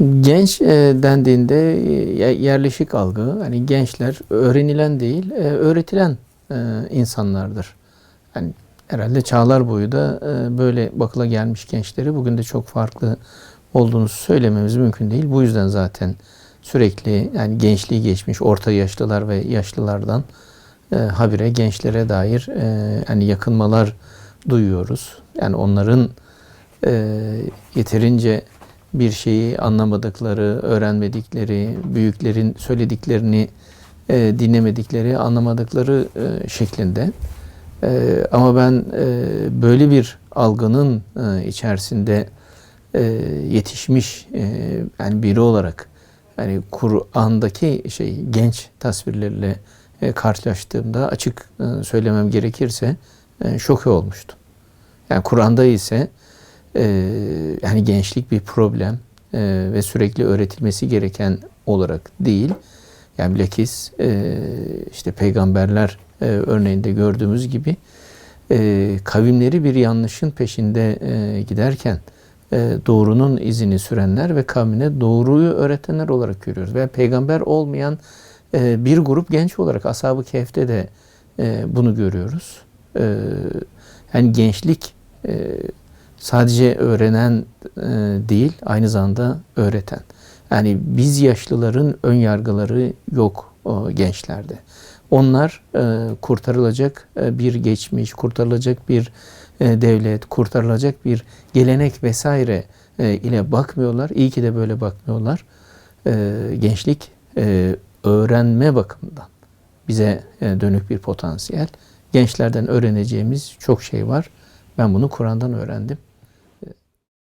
Genç e, dendiğinde e, yerleşik algı, hani gençler öğrenilen değil, e, öğretilen e, insanlardır. Yani herhalde çağlar boyu da e, böyle bakıla gelmiş gençleri bugün de çok farklı olduğunu söylememiz mümkün değil. Bu yüzden zaten sürekli yani gençliği geçmiş orta yaşlılar ve yaşlılardan e, habire gençlere dair e, hani yakınmalar duyuyoruz. Yani onların e, yeterince bir şeyi anlamadıkları, öğrenmedikleri, büyüklerin söylediklerini e, dinlemedikleri, anlamadıkları e, şeklinde. E, ama ben e, böyle bir algının e, içerisinde e, yetişmiş e, yani biri olarak yani Kur'an'daki şey genç tasvirlerle e, karşılaştığımda açık e, söylemem gerekirse e, şoke olmuştum. Yani Kur'an'da ise yani gençlik bir problem e, ve sürekli öğretilmesi gereken olarak değil. Yani bilakis e, işte peygamberler örneğinde gördüğümüz gibi kavimleri bir yanlışın peşinde giderken doğrunun izini sürenler ve kavmine doğruyu öğretenler olarak görüyoruz. Ve peygamber olmayan bir grup genç olarak Ashab-ı Kehf'te de bunu görüyoruz. Yani gençlik sadece öğrenen e, değil, aynı zamanda öğreten. Yani biz yaşlıların ön yargıları yok gençlerde. Onlar e, kurtarılacak e, bir geçmiş, kurtarılacak bir devlet, kurtarılacak bir gelenek vesaire ile bakmıyorlar. İyi ki de böyle bakmıyorlar. Gençlik öğrenme bakımından bize dönük bir potansiyel. Gençlerden öğreneceğimiz çok şey var. Ben bunu Kur'an'dan öğrendim.